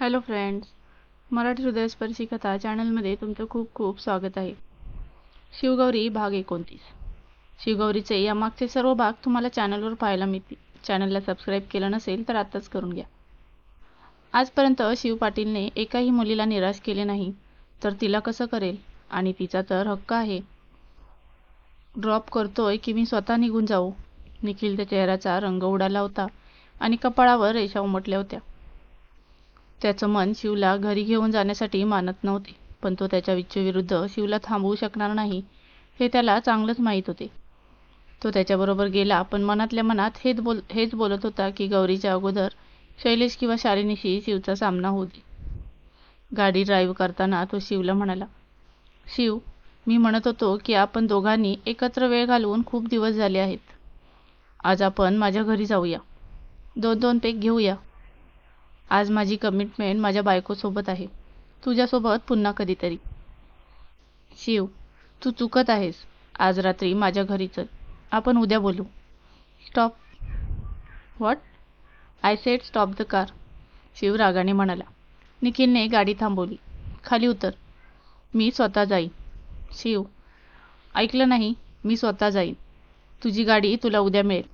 Hello friends Marathi हृदयस्पर्शी कथा चॅनलमध्ये तुमचं खूप खूप स्वागत आहे. शिवगौरी भाग एकोणतीस. शिवगौरीचे यामागचे सर्व भाग तुम्हाला चॅनलवर पाहायला मिळतील. चॅनलला सबस्क्राईब केलं नसेल तर आत्ताच करून घ्या. आजपर्यंत शिव पाटीलने एकाही मुलीला निराश केले नाही तर तिला कसं करेल? आणि तिचा तर हक्क आहे. ड्रॉप करतोय की मी स्वतः निघून जाऊ? निखिलच्या चेहऱ्याचा रंग उडाला होता आणि कपाळावर रेषा उमटल्या होत्या. त्याचं मन शिवला घरी घेऊन जाण्यासाठी मानत नव्हते पण तो त्याच्या इच्छेविरुद्ध शिवला थांबवू शकणार नाही हे त्याला चांगलंच माहीत होते. तो त्याच्याबरोबर गेला पण मनातल्या मनात हेच बोल हेच बोलत होता की गौरीच्या अगोदर शैलेश किंवा शालिनीशी शिवचा सामना होऊ दे. गाडी ड्राईव्ह करताना तो शिवला म्हणाला शिव मी म्हणत होतो की आपण दोघांनी एकत्र वेळ घालवून खूप दिवस झाले आहेत. आज आपण माझ्या घरी जाऊया. दोन दोन पेक घेऊया. आज माझी कमिटमेंट माझ्या बायकोसोबत आहे. तुझ्यासोबत पुन्हा कधीतरी. शिव तू चुकत आहेस. आज रात्री माझ्या घरी चल. आपण उद्या बोलू. Stop what I said stop the car Shiv रागाने म्हणाला. निखिलने गाडी थांबवली. खाली उतर. मी स्वतः जाईन. शिव ऐकलं नाही? मी स्वतः जाईन. तुझी गाडी तुला उद्या मिळेल.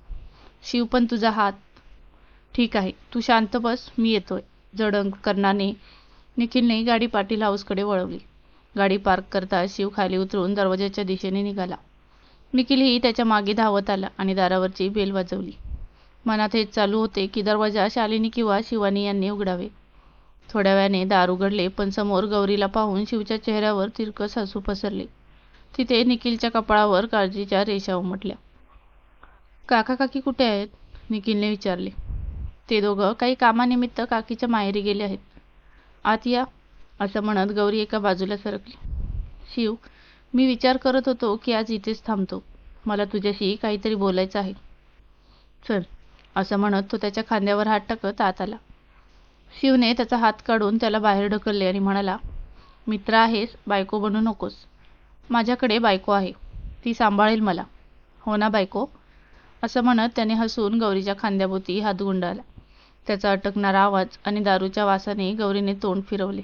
शिव पण तुझा हात ठीक आहे तू शांत बस मी येतोय. जडंग कर्णाने निखिलने गाडी पाटील हाऊसकडे वळवली. गाडी पार्क करता शिव खाली उतरून दरवाजाच्या दिशेने निघाला. निखिलही त्याच्यामागे धावत आला आणि दारावरची बेल वाजवली. मनात हेच चालू होते की दरवाजा शालिनी किंवा शिवानी यांनी उघडावे. थोड्या वेळाने दार उघडले पण समोर गौरीला पाहून शिवच्या चेहऱ्यावर तिरकस हसू पसरले. तिथे निखिलच्या कपाळावर काळजीच्या रेषा उमटल्या. काका काकी कुठे आहेत? निखिलने विचारले. ते दोघं काही कामानिमित्त काकीच्या माहेरी गेले आहेत. आत या असं म्हणत गौरी एका बाजूला सरकली. शिव मी विचार करत होतो की आज इथेच थांबतो. मला तुझ्याशी काहीतरी बोलायचं आहे. चल असं म्हणत तो त्याच्या खांद्यावर हात टाकत आत आला. शिवने त्याचा हात काढून त्याला बाहेर ढकलले आणि म्हणाला मित्र आहेस बायको बनू नकोस. माझ्याकडे बायको आहे. ती सांभाळेल मला. हो ना बायको? असं म्हणत त्याने हसून गौरीच्या खांद्याभोवती हात गुंडाळला. त्याचा अटकणारा आवाज आणि दारूच्या वासाने गौरीने तोंड फिरवले.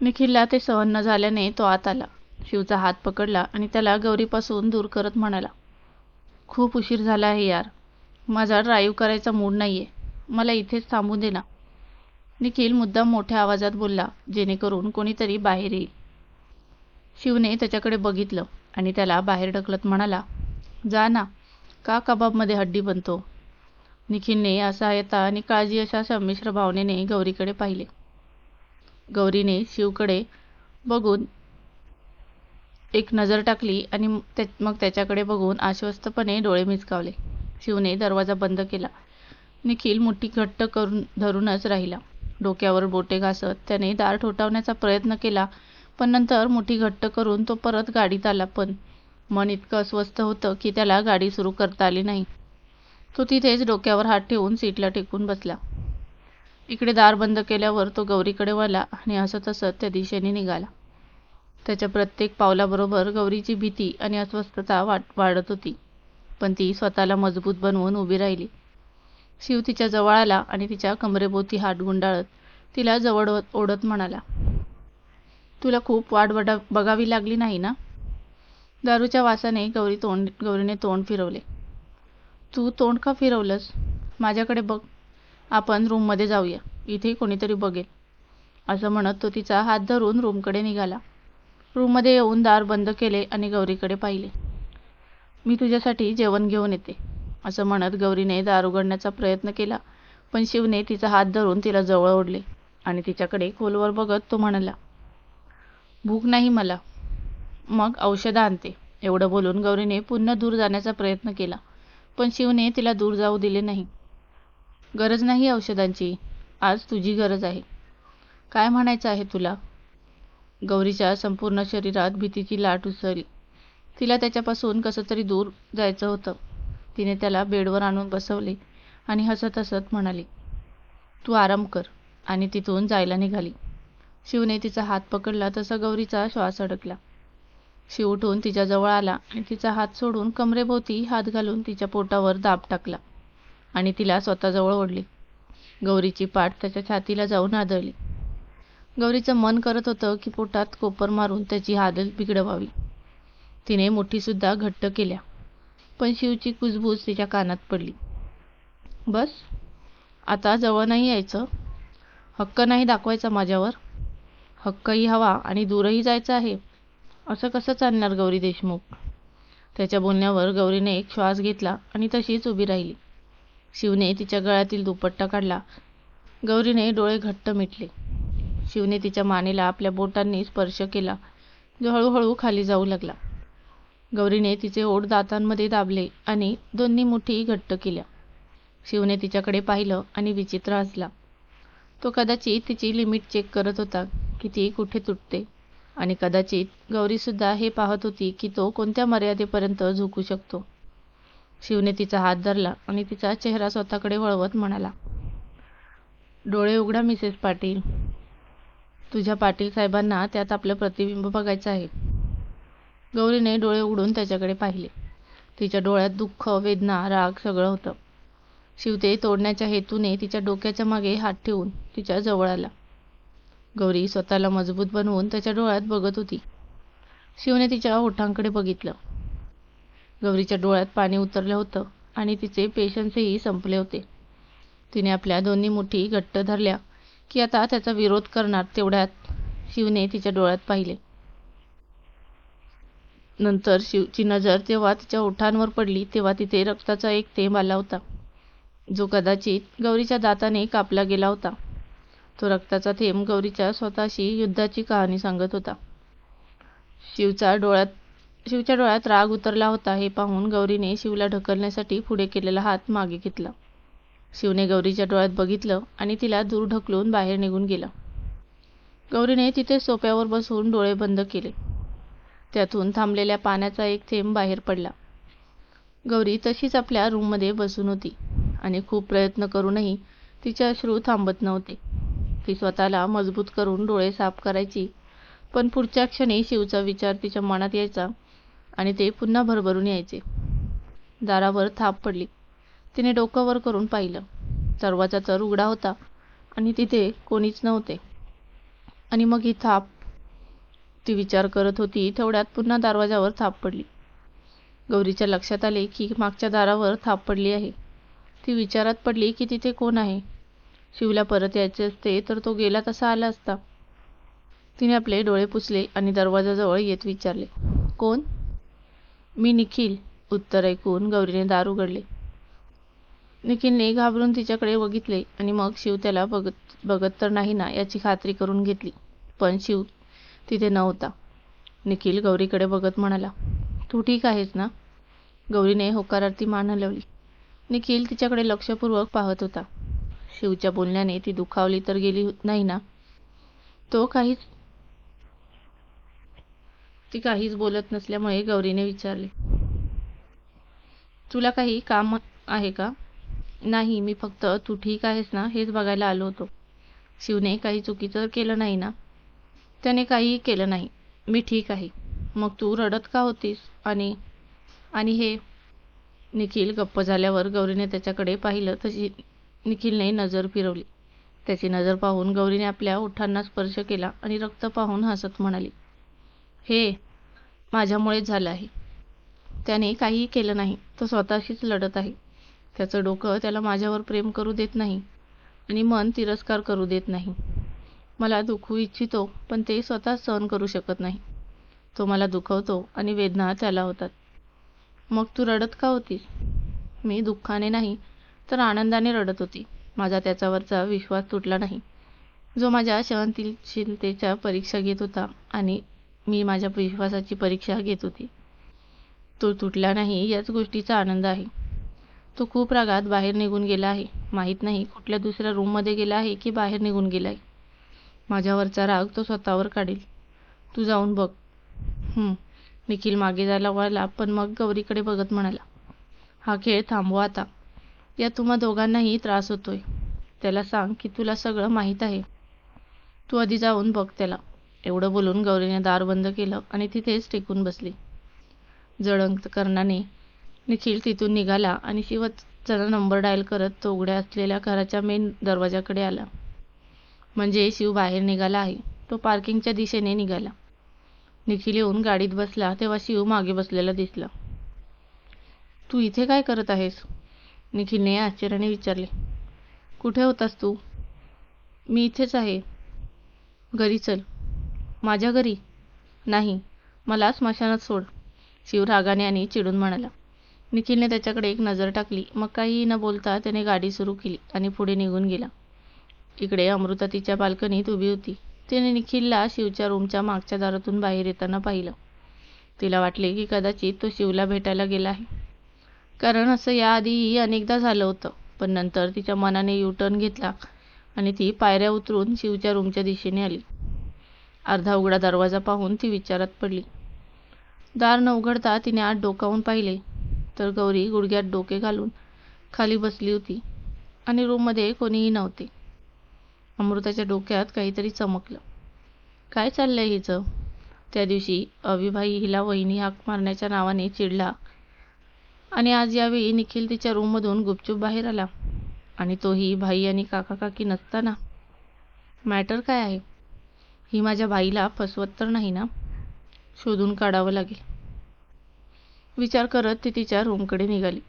निखिलला ते सहन न झाल्याने तो आत आला. शिवचा हात पकडला आणि त्याला गौरीपासून दूर करत म्हणाला खूप उशीर झाला आहे यार. माझा ड्राईव्ह करायचा मूड नाहीये. मला इथेच थांबू दे ना. निखिल मुद्दाम मोठ्या आवाजात बोलला जेणेकरून कोणीतरी बाहेर येईल. शिवने त्याच्याकडे बघितलं आणि त्याला बाहेर ढकलत म्हणाला जा ना. का कबाबमध्ये हड्डी बनतो? निखिलने असहायता आणि काळजी अशा संमिश्र भावनेने गौरीकडे पाहिले. गौरीने शिवकडे बघून एक नजर टाकली आणि मग त्याच्याकडे बघून आश्वस्तपणे डोळे मिचकावले शिवने दरवाजा बंद केला. निखिल मुठी घट्ट करून धरूनच राहिला. डोक्यावर बोटे घासत त्याने दार ठोठावण्याचा प्रयत्न केला पण नंतर मुठी घट्ट करून तो परत गाडीत आला. पण मन इतकं अस्वस्थ होतं की त्याला गाडी सुरू करता आली नाही. तो तिथेच डोक्यावर हात ठेवून सीटला टेकून बसला. इकडे दार बंद केल्यावर तो गौरीकडे वळला आणि हसत हसत त्या दिशेने निघाला. त्याच्या प्रत्येक पावलाबरोबर गौरीची भीती आणि अस्वस्थता वाट वाढत होती. पण ती स्वतःला मजबूत बनवून उभी राहिली. शिव तिच्या जवळ आला आणि तिच्या कमरेभोवती हात गुंडाळत तिला जवळ ओढत म्हणाला तुला खूप वाट बडा बघावी लागली नाही ना? दारूच्या वासाने गौरी तोंड गौरीने तोंड फिरवले. तू तोंड का फिरवलंस? माझ्याकडे बघ. आपण रूममध्ये जाऊया. इथे कोणीतरी बघेल. असं म्हणत तो तिचा हात धरून रूमकडे निघाला. रूममध्ये येऊन दार बंद केले आणि गौरीकडे पाहिले. मी तुझ्यासाठी जेवण घेऊन येते असं म्हणत गौरीने दार उघडण्याचा प्रयत्न केला. पण शिवने तिचा हात धरून तिला जवळ ओढले आणि तिच्याकडे खोलवर बघत तो म्हणाला भूक नाही मला. मग औषधं आणते एवढं बोलून गौरीने पुन्हा दूर जाण्याचा प्रयत्न केला. पण शिवने तिला दूर जाऊ दिले नाही. गरज नाही औषधांची. आज तुझी गरज आहे. काय म्हणायचं आहे तुला? गौरीच्या संपूर्ण शरीरात भीतीची लाट उसळली. तिला त्याच्यापासून कसं तरी दूर जायचं होतं. तिने त्याला बेडवर आणून बसवले आणि हसत हसत म्हणाली तू आराम कर. आणि तिथून जायला निघाली. शिवने तिचा हात पकडला तसा गौरीचा श्वास अडकला. शिव उठून तिच्याजवळ आला आणि तिचा हात सोडून कमरेभोवती हात घालून तिच्या पोटावर दाब टाकला आणि तिला स्वतःजवळ ओढले. गौरीची पाठ त्याच्या छातीला जाऊन आदळली. गौरीचं मन करत होतं की पोटात कोपर मारून त्याची हादल बिघडवावी. तिने मुठीसुद्धा घट्ट केल्या पण शिवची कुजबूज तिच्या कानात पडली. बस आता जवळ नाही यायचं. हक्क नाही दाखवायचा माझ्यावर. हक्कही हवा आणि दूरही जायचं आहे. असं कसं चालणार गौरी देशमुख? त्याच्या बोलण्यावर गौरीने एक श्वास घेतला आणि तशीच उभी राहिली. शिवने तिच्या गळ्यातील दुपट्टा काढला. गौरीने डोळे घट्ट मिटले. शिवने तिच्या मानेला आपल्या बोटांनी स्पर्श केला. जो हळूहळू खाली जाऊ लागला. गौरीने तिचे ओठ दातांमध्ये दाबले आणि दोन्ही मुठी घट्ट केल्या. शिवने तिच्याकडे पाहिलं आणि विचित्र हसला. तो कदाचित तिची लिमिट चेक करत होता की ती कुठे तुटते. आणि कदाचित गौरीसुद्धा हे पाहत होती की तो कोणत्या मर्यादेपर्यंत झुकू शकतो. शिवने तिचा हात धरला आणि तिचा चेहरा स्वतःकडे वळवत म्हणाला डोळे उघडा मिसेस पाटील. तुझ्या पाटील साहेबांना त्यात आपलं प्रतिबिंब बघायचं आहे. गौरीने डोळे उघडून त्याच्याकडे पाहिले. तिच्या डोळ्यात दुःख वेदना राग सगळं होतं. शिवते तोडण्याच्या हेतूने तिच्या डोक्याच्या मागे हात ठेवून तिच्या जवळ आला. गौरी स्वतःला मजबूत बनवून त्याच्या डोळ्यात बघत होती. शिवने तिच्या ओठांकडे बघितलं. गौरीच्या डोळ्यात पाणी उतरलं होतं आणि तिचे पेशन्सही संपले होते. तिने आपल्या दोन्ही मुठी घट्ट धरल्या की आता त्याचा विरोध करणार तेवढ्यात शिवने तिच्या डोळ्यात पाहिले. नंतर शिवची नजर जेव्हा तिच्या ओठांवर पडली तेव्हा तिथे रक्ताचा एक थेंब आला होता. जो कदाचित गौरीच्या दाताने कापला गेला होता. तो रक्ताचा थेंब गौरीच्या स्वतःशी युद्धाची कहाणी सांगत होता. शिवचा डोळ्यात शिवच्या डोळ्यात राग उतरला होता हे पाहून गौरीने शिवला ढकलण्यासाठी पुढे केलेला हात मागे घेतला. शिवने गौरीच्या डोळ्यात बघितलं आणि तिला दूर ढकलून बाहेर निघून गेला. गौरीने तिथे सोप्यावर बसून डोळे बंद केले. त्यातून थांबलेल्या पाण्याचा एक थेंब बाहेर पडला. गौरी तशीच आपल्या रूममध्ये बसून होती आणि खूप प्रयत्न करूनही तिचे अश्रू थांबत नव्हते. ती स्वतःला मजबूत करून डोळे साफ करायची. पण पुढच्या क्षणी शिवचा विचार तिच्या मनात यायचा आणि ते पुन्हा भरभरून यायचे. दारावर थाप पडली. तिने डोकं वर करून पाहिलं. दरवाजा तर उघडा होता आणि तिथे कोणीच नव्हते. आणि मग ही थाप ती विचार करत होती तेवढ्यात पुन्हा दरवाजावर थाप पडली. गौरीच्या लक्षात आले की मागच्या दारावर थाप पडली आहे. ती विचारात पडली की तिथे कोण आहे? शिवला परत यायचे असते तर तो गेला तसा आला असता? तिने आपले डोळे पुसले आणि दरवाजाजवळ येत विचारले कोण? मी निखिल उत्तर ऐकून गौरीने दार उघडले. निखिलने घाबरून तिच्याकडे बघितले आणि मग शिव त्याला बघत बघत तर नाही ना याची खात्री करून घेतली. पण शिव तिथे नव्हता. निखिल गौरीकडे बघत म्हणाला तू ठीक आहेस ना? गौरीने होकारार्थी मान हलवली. निखिल तिच्याकडे लक्षपूर्वक पाहत होता. शिवच्या बोलण्याने ती दुखावली तर गेली नाही ना? तो काहीच ती काहीच बोलत नसल्यामुळे गौरीने विचारले तुला काही काम आहे का? नाही मी फक्त तू ठीक आहेस ना? हेच बघायला आलो होतो. शिवने काही चुकीचं केलं नाही ना? त्याने काहीही केलं नाही. मी ठीक आहे. मग तू रडत का होतीस? आणि आणि हे निखिल गप्प झाल्यावर गौरीने त्याच्याकडे पाहिलं तशी निखिलने नजर फिरवली. त्याची नजर पाहून गौरीने आपल्या ओठांना स्पर्श केला आणि रक्त पाहून हसत म्हणाली हे माझ्यामुळेच झालं आहे. त्याने काहीही केलं नाही तो स्वतःशीच लढत आहे. त्याचं डोकं त्याला माझ्यावर प्रेम करू देत नाही आणि मन तिरस्कार करू देत नाही. मला दुखवू इच्छितो पण ते स्वतः सहन करू शकत नाही. तो मला दुखवतो आणि वेदना त्याला होतात. मग तू रडत का होतीस? मी दुःखाने नाही तर आनंदाने रडत होती. माझा त्याच्यावरचा विश्वास तुटला नाही. जो माझ्या सहनशीलतेच्या परीक्षा घेत होता आणि मी माझ्या विश्वासाची परीक्षा घेत होती तो तुटला नाही याच गोष्टीचा आनंद आहे. तो खूप रागात बाहेर निघून गेला आहे. माहीत नाही कुठल्या दुसऱ्या रूममध्ये गेला आहे की बाहेर निघून गेला आहे माझ्यावरचा राग तो स्वतःवर काढेल. तू जाऊन बघ. निखिल मागे जायला वळला पण मग गौरीकडे बघत म्हणाला हा खेळ थांबवा आता. या तुम्हा दोघांनाही त्रास होतोय. त्याला सांग की तुला सगळं माहीत आहे. तू आधी जाऊन बघ त्याला. एवढं बोलून गौरीने दार बंद केलं आणि तिथेच टेकून बसली. जडंक कर्णाने निखिल तिथून निघाला आणि शिवचा नंबर डायल करत तो उघड्या असलेल्या घराच्या मेन दरवाजाकडे आला. म्हणजे शिव बाहेर निघाला आहे. तो पार्किंगच्या दिशेने निघाला. निखिल येऊन गाडीत बसला तेव्हा शिव मागे बसलेला दिसला. तू इथे काय करत आहेस? निखिलने आश्चर्याने विचारले. कुठे होतास तू? मी इथेच आहे. घरी चल. माझ्या घरी? नाही. मला स्मशानात सोड. शिव रागाने आणि चिडून म्हणाला. निखिलने त्याच्याकडे एक नजर टाकली. मग काहीही न बोलता त्याने गाडी सुरू केली आणि पुढे निघून गेला. इकडे अमृता तिच्या बाल्कनीत उभी होती. तिने निखिलला शिवच्या रूमच्या मागच्या दारातून बाहेर येताना पाहिलं. तिला वाटले की कदाचित तो शिवला भेटायला गेला आहे. कारण असं याआधीही अनेकदा झालं होतं. पण नंतर तिच्या मनाने युटर्न घेतला आणि ती पायऱ्या उतरून शिवच्या रूमच्या दिशेने आली. अर्धा उघडा दरवाजा पाहून ती विचारात पडली. दार न उघडता तिने आत डोकावून पाहिले. तर गौरी गुडघ्यात डोके घालून खाली बसली होती आणि रूममध्ये कोणीही नव्हते. अमृताच्या डोक्यात काहीतरी चमकलं. काय चाललंय हिचं? त्या दिवशी अविभाई हिला वहिनी हाक मारण्याच्या नावाने चिडला आणि आज यावेळी निखिल तिच्या रूममधून गुपचूप बाहेर आला. आणि तोही भाई आणि काका काकी नसताना. मॅटर काय आहे? ही माझ्या बाईला फसवत तर नाही ना? शोधून काढावं लागेल. विचार करत ती तिच्या रूमकडे निघाली.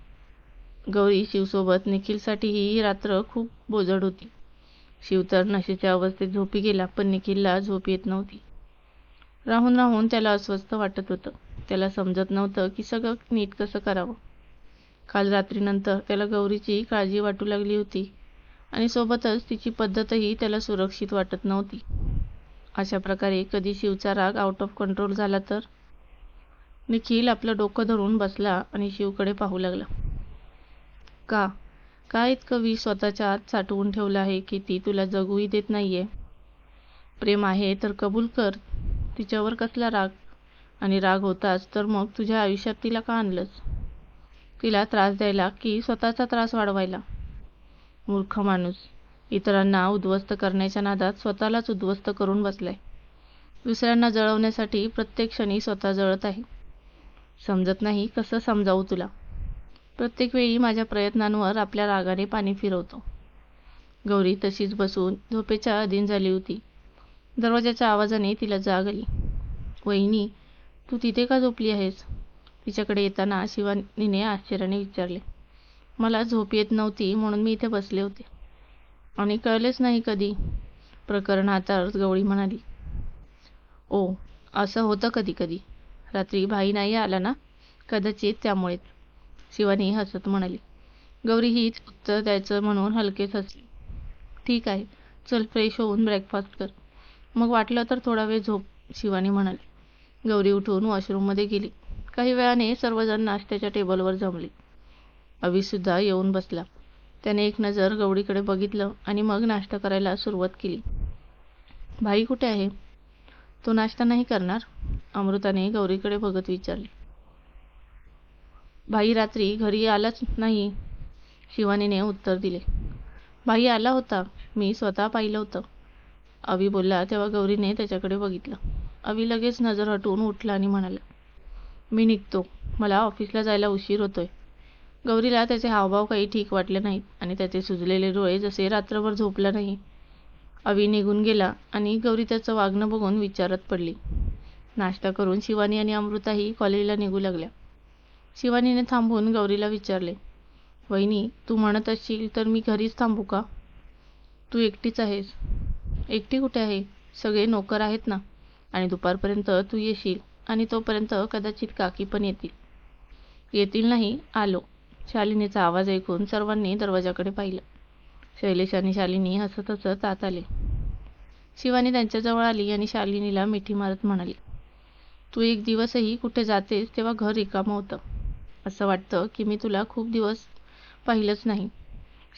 गौरी शिवसोबत निखिलसाठी ही रात्र खूप बोजड होती. शिव तर नशेच्या अवस्थेत झोपी गेला पण निखिलला झोप येत नव्हती. राहून राहून त्याला अस्वस्थ वाटत होतं. त्याला समजत नव्हतं की सगळं नीट कसं करावं. काल रात्रीनंतर त्याला गौरीची काळजी वाटू लागली होती आणि सोबतच तिची पद्धतही त्याला सुरक्षित वाटत नव्हती. अशा प्रकारे कधी शिवचा राग आउट ऑफ कंट्रोल झाला तर? निखिल आपलं डोकं धरून बसला आणि शिवकडे पाहू लागला. का? का इतकं विष स्वतःच्या आत साठवून ठेवलं आहे की ती तुला जगूही देत नाहीये? प्रेम आहे तर कबूल कर. तिच्यावर कसला राग? आणि राग होताच तर मग तुझ्या आयुष्यात तिला का आणलंच तिला त्रास द्यायला की स्वतःचा त्रास वाढवायला. मूर्ख माणूस. इतरांना उद्ध्वस्त करण्याच्या नादात स्वतःलाच उद्ध्वस्त करून बसलाय. दुसऱ्यांना जळवण्यासाठी प्रत्येक क्षणी स्वतः जळत आहे. समजत नाही कसं समजावू तुला. प्रत्येक वेळी माझ्या प्रयत्नांवर आपल्या रागाने पाणी फिरवतो. गौरी तशीच बसून झोपेच्या अधीन झाली होती. दरवाजाच्या आवाजाने तिला जाग आली. वहिनी तू तिथे का झोपली आहेस? तिच्याकडे येताना शिवानीने आश्चर्याने विचारले मला झोप येत नव्हती म्हणून मी इथे बसले होते. आणि कळलेच नाही कधी प्रकरण हाताळत गवळी म्हणाली ओ असं होतं कधी कधी. रात्री भाई नाही आला ना? कदाचित त्यामुळेच. शिवानी हसत म्हणाली गौरी हीच उत्तर द्यायचं म्हणून हलकेच हसली. ठीक आहे चल फ्रेश होऊन ब्रेकफास्ट कर. मग वाटलं तर थोडा वेळ झोप शिवानी म्हणाली. गौरी उठून वॉशरूममध्ये गेली. काही वेळाने सर्वजण नाश्त्याच्या टेबलवर जमले. अभिसुद्धा येऊन बसला. त्याने एक नजर गौरीकडे बघितलं आणि मग नाश्ता करायला सुरुवात केली. भाई कुठे आहे? तो नाश्ता नाही करणार? अमृताने गौरीकडे बघत विचारले. भाई रात्री घरी आलाच नाही शिवानीने उत्तर दिले. भाई आला होता. मी स्वतः पाहिलं होतं. अवी बोलला तेव्हा गौरीने त्याच्याकडे बघितलं. अवी लगेच नजर हटवून उठला आणि म्हणाला मी निघतो. मला ऑफिसला जायला उशीर होतोय. गौरीला त्याचे हावभाव काही ठीक वाटले नाहीत आणि त्याचे सुजलेले डोळे जसे रात्रभर झोपला नाही. अवी निघून गेला आणि गौरी त्याचं वागणं बघून विचारत पडली. नाश्ता करून शिवानी आणि अमृताही कॉलेजला निघू लागल्या. शिवानीने थांबून गौरीला विचारले वहिनी तू म्हणत असशील तर मी घरीच थांबू का? तू एकटीच आहेस. एकटी कुठे आहे? सगळे नोकर आहेत ना आणि दुपारपर्यंत तू येशील. आणि तोपर्यंत कदाचित काकी पण येतील. येतील नाही आलो. शालिनीचा आवाज ऐकून सर्वांनी दरवाजाकडे पाहिलं. शैलेश आणि शालिनी हसत हसत आत आले. शिवानी त्यांच्याजवळ आली आणि शालिनीला मिठी मारत म्हणाली तू एक दिवसही कुठे जातेस तेव्हा घर रिकामं होतं. असं वाटतं की मी तुला खूप दिवस पाहिलंच नाही.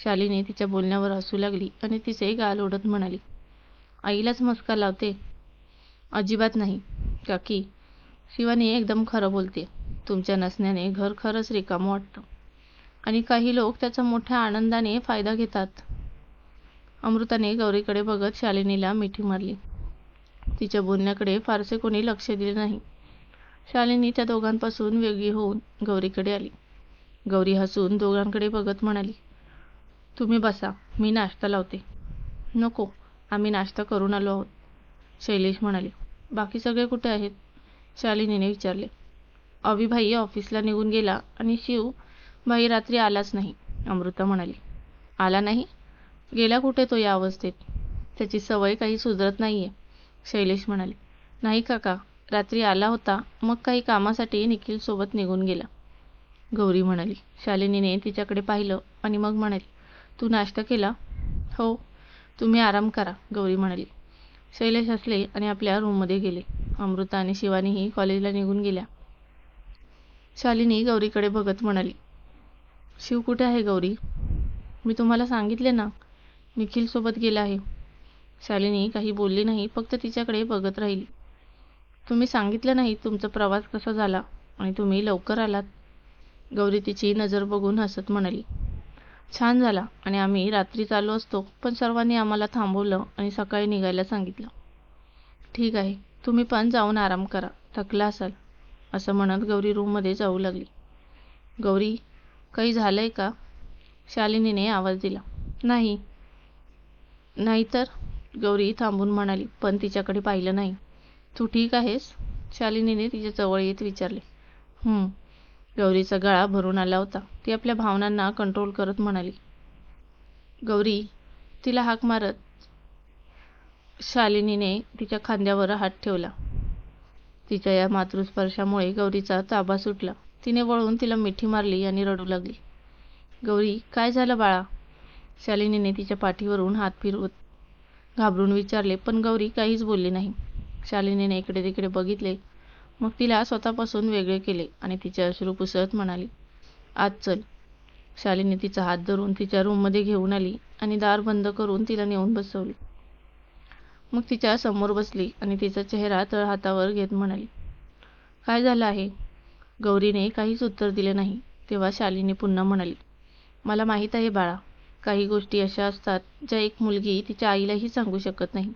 शालिनी तिच्या बोलण्यावर हसू लागली आणि तिचे गाल ओढत म्हणाली आईलाच मस्का लावते. अजिबात नाही. काकी शिवानी एकदम खरं बोलते. तुमच्या नसण्याने घर खरंच रिकामं वाटतं. आणि काही लोक त्याचा मोठ्या आनंदाने फायदा घेतात. अमृताने गौरीकडे बघत शालिनीला मिठी मारली. तिच्या बोलण्याकडे फारसे कोणी लक्ष दिले नाही. शालिनी त्या दोघांपासून वेगळी होऊन गौरीकडे आली. गौरी हसून दोघांकडे बघत म्हणाली तुम्ही बसा मी नाश्ता लावते. नको आम्ही नाश्ता करून आलो आहोत शैलेश म्हणाले. बाकी सगळे कुठे आहेत? शालिनीने विचारले. अविभाई ऑफिसला निघून गेला आणि शिव भाई रात्री आलाच नाही अमृता म्हणाली. आला नाही? गेला कुठे तो या अवस्थेत? त्याची सवय काही सुधरत नाही आहे शैलेश म्हणाले. नाही काका रात्री आला होता मग काही कामासाठी निखिलसोबत निघून गेला. गौरी म्हणाली. शालिनीने तिच्याकडे पाहिलं आणि मग म्हणाली तू नाश्ता केला? हो. तुम्ही आराम करा गौरी म्हणाली. शैलेश हसले आणि आपल्या रूममध्ये गेले. अमृता आणि शिवानीही कॉलेजला निघून गेल्या. शालिनी गौरीकडे बघत म्हणाली शिव कुठे आहे गौरी? मी तुम्हाला सांगितले ना निखिलसोबत गेला आहे. शालिनी काही बोलली नाही फक्त तिच्याकडे बघत राहिली. तुम्ही सांगितलं नाही तुमचा प्रवास कसा झाला आणि तुम्ही लवकर आलात? गौरी तिची नजर बघून हसत म्हणाली छान झाला आणि आम्ही रात्री चालू असतो पण सर्वांनी आम्हाला थांबवलं आणि सकाळी निघायला सांगितलं. ठीक आहे तुम्ही पण जाऊन आराम करा. थकला असाल. असं म्हणत गौरी रूममध्ये जाऊ लागली. गौरी काही झालं आहे का? शालिनीने आवाज दिला. नाही. नाही तर गौरी थांबून म्हणाली. पण तिच्याकडे पाहिलं नाही. तू ठीक आहेस? शालिनीने तिच्या जवळ येत विचारले. गौरीचा गळा भरून आला होता. ती आपल्या भावनांना कंट्रोल करत म्हणाली. गौरी तिला हाक मारत शालिनीने तिच्या खांद्यावर हात ठेवला. तिच्या या मातृस्पर्शामुळे गौरीचा ताबा सुटला. तिने वळून तिला मिठी मारली आणि रडू लागली. गौरी काय झालं बाळा? शालिनीने तिच्या पाठीवरून हात फिरवत घाबरून विचारले पण गौरी काहीच बोलली नाही. शालिनीने इकडे तिकडे बघितले. मग तिला स्वतःपासून वेगळे केले आणि तिचे अश्रू पुसत म्हणाली आज चल. शालिनी तिचा हात धरून तिच्या रूममध्ये घेऊन आली आणि दार बंद करून तिला नेऊन बसवली. मग तिच्या समोर बसली आणि तिचा चेहरा तळ हातावर घेत म्हणाली काय झालं आहे गौरीने काहीच उत्तर दिले नाही तेव्हा शालिनी पुन्हा म्हणाली मला माहीत आहे बाळा काही गोष्टी अशा असतात ज्या एक मुलगी तिच्या आईलाही सांगू शकत नाही.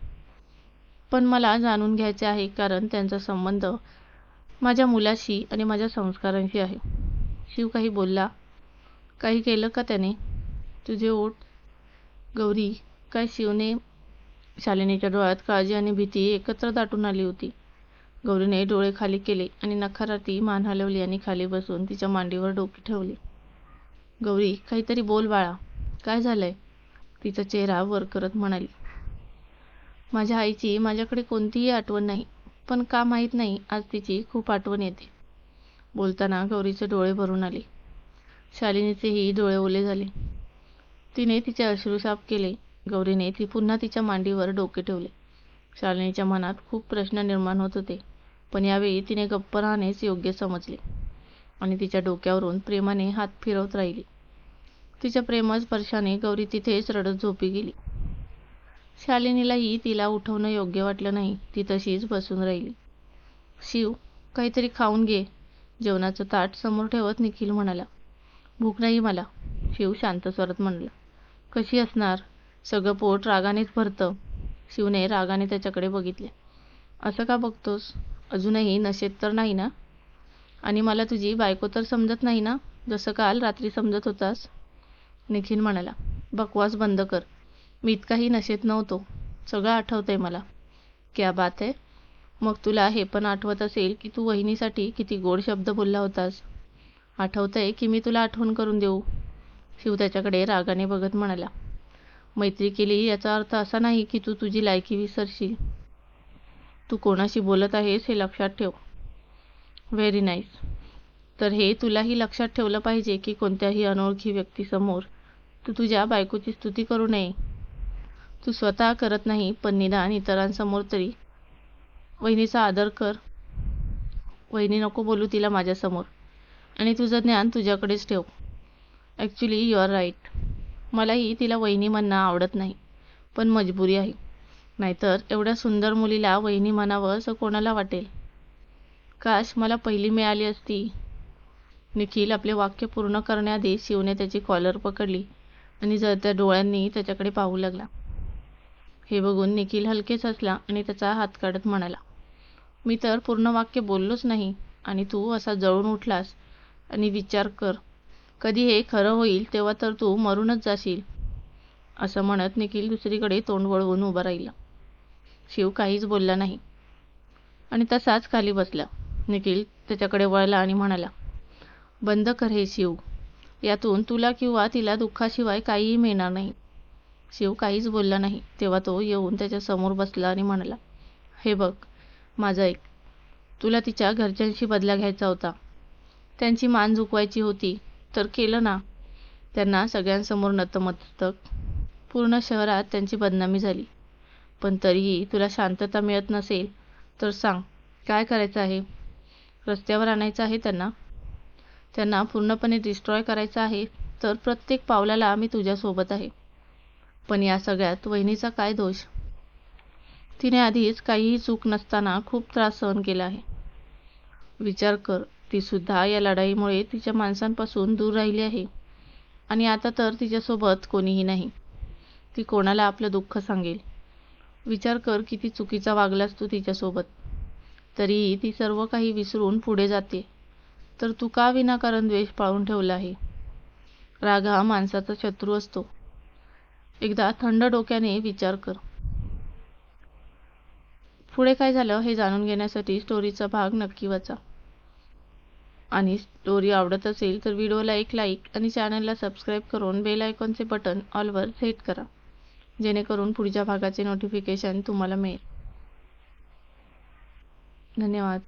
पण मला जाणून घ्यायचे आहे कारण त्यांचा संबंध माझ्या मुलाशी आणि माझ्या संस्कारांशी आहे. शिव काही बोलला काही केलं का त्याने? तुझे ओठ गौरी काय शिवने शालिनीच्या डोळ्यात काळजी आणि भीती एकत्र दाटून आली होती. गौरीने डोळे खाली केले आणि नकारार्थी मान हलवली आणि खाली बसून तिच्या मांडीवर डोके ठेवले. गौरी काहीतरी बोल बाळा. काय झालंय? तिचा चेहरा वर करत म्हणाली. माझ्या आईची माझ्याकडे कोणतीही आठवण नाही पण का माहीत नाही आज तिची खूप आठवण येते. बोलताना गौरीचे डोळे भरून आले. शालिनीचेही डोळे ओले झाले. तिने तिचे अश्रू साफ केले. गौरीने ती पुन्हा तिच्या मांडीवर डोके ठेवले. शालिनीच्या मनात खूप प्रश्न निर्माण होत होते पण यावेळी तिने गप्प राहणेच योग्य समजले आणि तिच्या डोक्यावरून प्रेमाने हात फिरवत राहिली. तिच्या प्रेमळ स्पर्शाने गौरी तिथेच रडत झोपी गेली. शालिनीलाही तिला उठवणं योग्य वाटलं नाही ती तशीच बसून राहिली. शिव काहीतरी खाऊन घे जेवणाचं ताट समोर ठेवत निखिल म्हणाला. भूक नाही मला शिव शांत स्वरात म्हणला. कशी असणार? सगळं पोट रागानेच भरतं. शिवने रागाने त्याच्याकडे बघितले. असं का बघतोस? अजूनही नशेत तर नाही ना? आणि मला तुझी बायको तर समजत नाही ना? जसं काल रात्री समजत होतास? निखिल म्हणाला बकवास बंद कर. मी इतकाही नशेत नव्हतो. सगळं आठवतंय मला. क्या बात आहे मग तुला हे पण आठवत असेल की तू वहिनीसाठी किती गोड शब्द बोलला होतास. आठवतंय की मी तुला आठवण करून देऊ? शिव त्याच्याकडे रागाने बघत म्हणाला मैत्री केली याचा अर्थ असा नाही की तू तुझी लायकी विसरशील. तू कोणाशी बोलत आहेस हे लक्षात ठेव. व्हेरी नाईस तर हे तुलाही लक्षात ठेवलं पाहिजे की कोणत्याही अनोळखी व्यक्तीसमोर तू तुझ्या बायकोची स्तुती करू नये. तू स्वतः करत नाही पण निदान इतरांसमोर तरी. वहिनीचा आदर कर. वहिनी नको बोलू तिला माझ्यासमोर. आणि तुझं ज्ञान तुझ्याकडेच ठेव. ॲक्च्युली यू आर राईट मलाही तिला वहिनी म्हणणं आवडत नाही पण मजबुरी आहे. नाहीतर एवढ्या सुंदर मुलीला वहिनी म्हणावं असं कोणाला वाटेल? काश मला पहिली मिळाली असती. निखिल आपले वाक्य पूर्ण करण्याआधी शिवने त्याची कॉलर पकडली आणि जळत्या डोळ्यांनी त्याच्याकडे पाहू लागला. हे बघून निखिल हलकेच हसला आणि त्याचा हात काढत म्हणाला मी तर पूर्ण वाक्य बोललोच नाही आणि तू असा जळून उठलास आणि विचार कर. कधी हे खरं होईल तेव्हा तर तू मरूनच जाशील. असं म्हणत निखिल दुसरीकडे तोंड वळवून उभा राहिला. शिव काहीच बोलला नाही. आणि तसाच खाली बसला. निखिल त्याच्याकडे वळला आणि म्हणाला बंद कर हे शिव. यातून तुला किंवा तिला दुःखाशिवाय काहीही मिळणार नाही. शिव काहीच बोलला नाही. तेव्हा तो येऊन त्याच्यासमोर बसला आणि म्हणाला हे बघ माझं ऐक. तुला तिच्या घरच्यांशी बदला घ्यायचा होता. त्यांची मान झुकवायची होती. तर केलं ना. त्यांना सगळ्यांसमोर नतमस्तक. पूर्ण शहरात त्यांची बदनामी झाली. पण तरीही तुला शांतता मिळत नसेल तर सांग काय करायचं आहे? रस्त्यावर आणायचं आहे त्यांना? त्यांना पूर्णपणे डिस्ट्रॉय करायचं आहे तर प्रत्येक पावलाला मी तुझ्यासोबत आहे. पण या सगळ्यात वहिनीचा काय दोष? तिने आधीच काहीही चूक नसताना खूप त्रास सहन केला आहे. विचार कर ती सुद्धा या लढाईमुळे तिच्या माणसांपासून दूर राहिली आहे. आणि आता तर तिच्यासोबत कोणीही नाही. ती कोणाला आपलं दुःख सांगेल? विचार कर किती चुकीचा वागलास तू तिच्यासोबत. तरीही ती सर्व काही विसरून पुढे जाते. तर तू का विनाकारण द्वेष पाळून ठेवला आहे? राग हा माणसाचा शत्रू असतो. एकदा थंड डोक्याने विचार कर. पुढे काय झालं हे जाणून घेण्यासाठी स्टोरीचा भाग नक्की वाचा. आणि स्टोरी आवडत असेल तर व्हिडिओला एक लाईक आणि चॅनलला सबस्क्राईब करून बेल आयकॉनचे बटन ऑलवर हिट करा. जेणेकरून पुढच्या भागाचे नोटिफिकेशन तुम्हाला मिळेल. धन्यवाद.